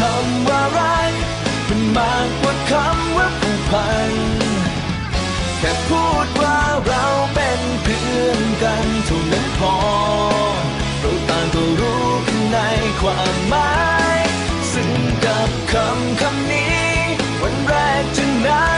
คำว่ารักมันมากกว่าคำว่าผูกพันแค่พูดว่าเราเป็นเพื่อนกันเท่านั้นพอเราต่างก็รู้กันในความหมาย ซึ่งกับคำคำนี้ วันแรกจนน